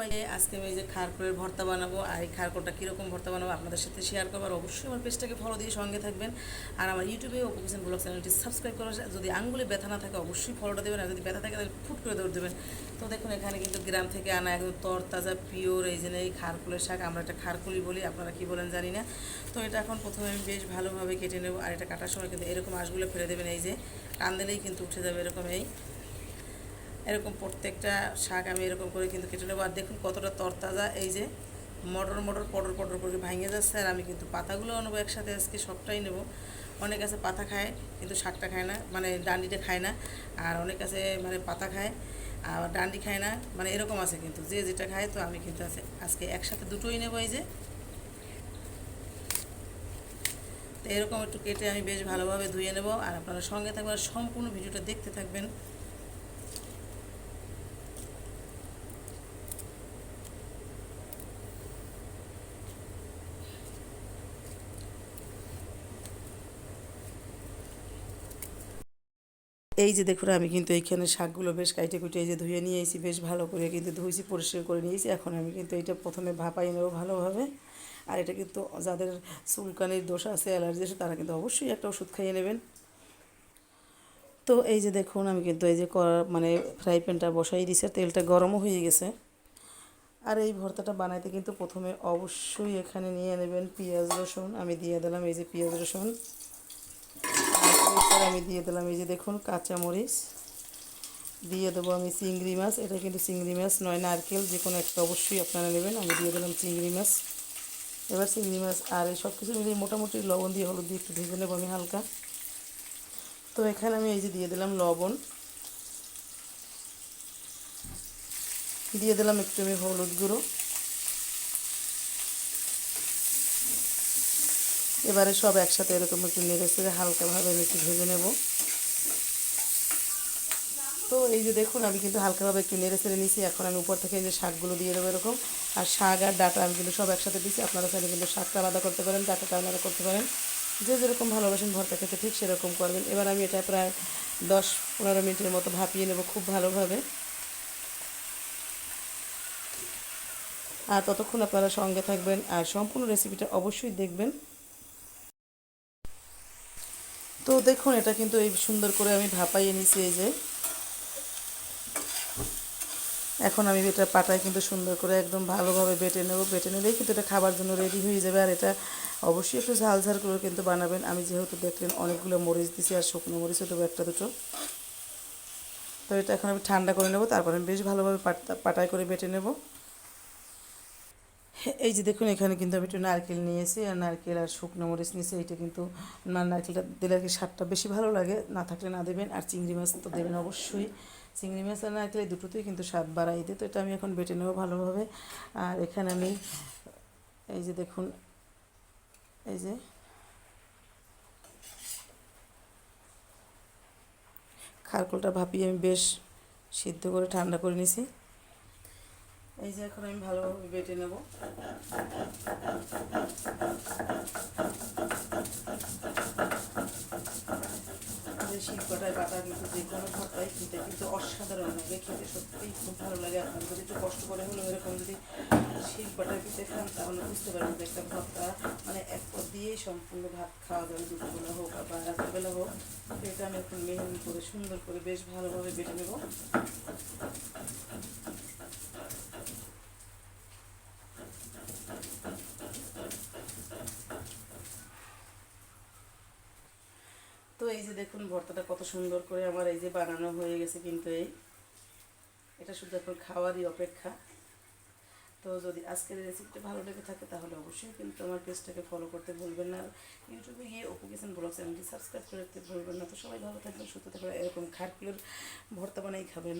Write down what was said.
সবাইকে আজকে আমি এই যে খারকুলের ভর্তা বানাবো আর এই খারকুলটা কীরকম ভর্তা বানাবো আপনাদের সাথে শেয়ার করব। আর অবশ্যই আমার পেজটাকে ফলো দিয়ে সঙ্গে থাকবেন। আর আমার ইউটিউবে অপোকিশন ব্লগ চ্যানেলটি সাবস্ক্রাইব করে যদি আঙ্গুলে ব্যথা না থাকে অবশ্যই ফলোটা দেবেন আর যদি ব্যথা থাকে তাহলে ফুট করে দৌড় দেবেন। তো দেখুন, এখানে কিন্তু গ্রাম থেকে আনা একদম তরতাজা পিওর এই যে এই খারকুলের শাক। আমরা একটা খারকুলি বলি, আপনারা কি বলেন জানি না। তো এটা এখন প্রথমে আমি বেশ ভালোভাবে কেটে নেব। আর এটা কাটার সময় কিন্তু এরকম আঁশগুলো ফেলে দেবেন, এই যে টান দিলেই কিন্তু উঠে যাবে এরকম এই। এরকম প্রত্যেকটা শাক আমি এরকম করে কিন্তু কেটে নেব। আর দেখুন কতটা তরতাজা, এই যে মটর মটর, পটর পটর করে ভাঙে যাচ্ছে। আর আমি কিন্তু পাতাগুলোও নেব একসাথে আজকে সবটাই নেব। অনেক আছে পাতা খায়, কিন্তু শাকটা খায় না মানে ডান্ডিটা খায় না। আর অনেক আছে মানে পাতা খায় আর ডান্ডি খায় না মানে এরকম আছে কিন্তু। যে যেটা খায়, তো আমি কিন্তু আছে, আজকে একসাথে দুটোই নেব এই যে। তো এরকম একটু কেটে আমি বেশ ভালোভাবে ধুয়ে নেব। আর আপনারা সঙ্গে থাকবেন সম্পূর্ণ ভিডিওটা দেখতে থাকবেন। এই যে দেখুন, আমি কিন্তু এইখানে শাকগুলো বেশ কাইটে কুটে এই যে ধুয়ে নিয়ে এসেছি বেশ ভালো করে কিন্তু ধুয়েছি পরিষ্কার করে নিয়েছি। এখন আমি কিন্তু এটা প্রথমে ভাপাই নেব ভালোভাবে। আর এটা কিন্তু যাদের চুলকানির দোষ আছে, অ্যালার্জি আছে, তারা কিন্তু অবশ্যই একটা ওষুধ খাইয়ে নেবেন। তো এই যে দেখুন, আমি কিন্তু এই যে মানে ফ্রাই প্যানটা বসাই দিয়েছি তেলটা গরমও হয়ে গেছে। আর এই ভর্তাটা বানাইতে কিন্তু প্রথমে অবশ্যই এখানে নিয়ে নেবেন পেঁয়াজ রসুন। আমি দিয়ে দিলাম এই যে পেঁয়াজ রসুন। এরপর আমি দিয়ে দিলাম। এই যে দেখুন, কাঁচামরিচ। দিয়ে দেবো আমি চিংড়ি মাছ। এটা কিন্তু চিংড়ি মাছ নয়, নারকেল, যে কোনো একটা অবশ্যই আপনারা নেবেন। আমি দিয়ে দিলাম চিংড়ি মাছ। এবার চিংড়ি মাছ আর এই সব কিছু মিলিয়ে মোটামুটি লবণ দিয়ে হলুদ দিয়ে একটু ভেজে নেব আমি হালকা। তো এখানে আমি এই যে দিয়ে দিলাম লবণ। দিয়ে দিলাম একটু আমি হলুদ গুঁড়ো। এবারে সব একসাথে এরকম একটু নেড়ে চেড়ে হালকাভাবে আমি একটু ভেজে নেব। তো এই যে দেখুন, আমি কিন্তু হালকাভাবে একটু নেড়ে চেড়ে নিয়েছি। এখন আমি উপর থেকে এই যে শাকগুলো দিয়ে দেবো এরকম। আর শাক আর ডাটা আমি কিন্তু সব একসাথে দিয়েছি। আপনারা চাইলে কিন্তু শাকটা আলাদা করতে পারেন, ডাটাটা আলাদা করতে পারেন। যে যেরকম ভালোবাসেন, ভর্তা খেতে ঠিক সেরকম করবেন। এবার আমি এটা প্রায় দশ পনেরো মিনিটের মতো ভাপিয়ে নেব খুব ভালোভাবে। আর ততক্ষণ আপনারা সঙ্গে থাকবেন আর সম্পূর্ণ রেসিপিটা অবশ্যই দেখবেন। তো দেখুন, এটা কিন্তু এই সুন্দর করে আমি ভাপাইয়ে নিছি এই যে। এখন আমি এটা পাটায় কিন্তু সুন্দর করে একদম ভালোভাবে বেটে নেব। বেটে নিলেই কিন্তু এটা খাবার জন্য রেডি হয়ে যাবে। আর এটা অবশ্যই একটু ঝাল ঝাল করে কিন্তু বানাবেন। আমি যেহেতু দেখলেন অনেকগুলো মরিচ দিছি আর শুকনো মরিচও দেবো একটা দুটো। তো এটা এখন আমি ঠান্ডা করে নেব। তারপর আমি বেশ ভালোভাবে পাটা, পাটায় করে বেটে নেব। এই যে দেখুন, এখানে কিন্তু আমি একটু নারকেল নিয়েছি, আর নারকেল আর শুকনো মরিচ নিয়েছি, এইটা কিন্তু নারকেলটা দিলে আর কি স্বাদটা বেশি ভালো লাগে। না থাকলে না দেবেন, আর চিংড়ি মাছ তো দেবেন অবশ্যই। চিংড়ি মাছ আর নারকেল দুটোতেই কিন্তু স্বাদ বাড়াই দেয়। তো এটা আমি এখন বেটে নেব ভালোভাবে। আর এখানে আমি এই যে দেখুন, এই যে খারকোলটা ভাপিয়ে আমি বেশ সিদ্ধ করে ঠান্ডা করে নিছি এই যে এখন আমি ভালোভাবে বেটে নেব। শিল্পটায় বাটা কিন্তু যে কোনো ভর্তাই খেতে কিন্তু অসাধারণ লাগে, খেতে সত্যিই খুব ভালো লাগে। আপনার যদি একটু কষ্ট করে হলেও এরকম যদি শিল্পটায় পিঠে খান, তাহলে বুঝতে পারবেন যে একটা ভর্তা মানে এক পদ দিয়েই সম্পূর্ণ ভাত খাওয়া যাবে, দুপুরবেলা হোক বা রাত্রেবেলা হোক। এটা আমি এখন মেহন করে সুন্দর করে বেশ ভালোভাবে বেটে নেব। তো এই যে দেখুন, ভর্তাটা কত সুন্দর করে আমার এই যে বানানো হয়ে গেছে কিন্তু এই। এটা শুধু এখন খাওয়ারই অপেক্ষা। তো যদি আজকের রেসিপিটা ভালো লেগে থাকে তাহলে অবশ্যই কিন্তু আমার পেজটাকে ফলো করতে ভুলবেন না। ইউটিউবে গিয়ে অপু কিচেন ব্লগ চ্যানেলটি সাবস্ক্রাইব করে রাখতে ভুলবেন না। তো সবাই ভালো থাকবেন, সুস্থ থাকবেন, এরকম খারপিওর ভর্তা বানাই খাবেন।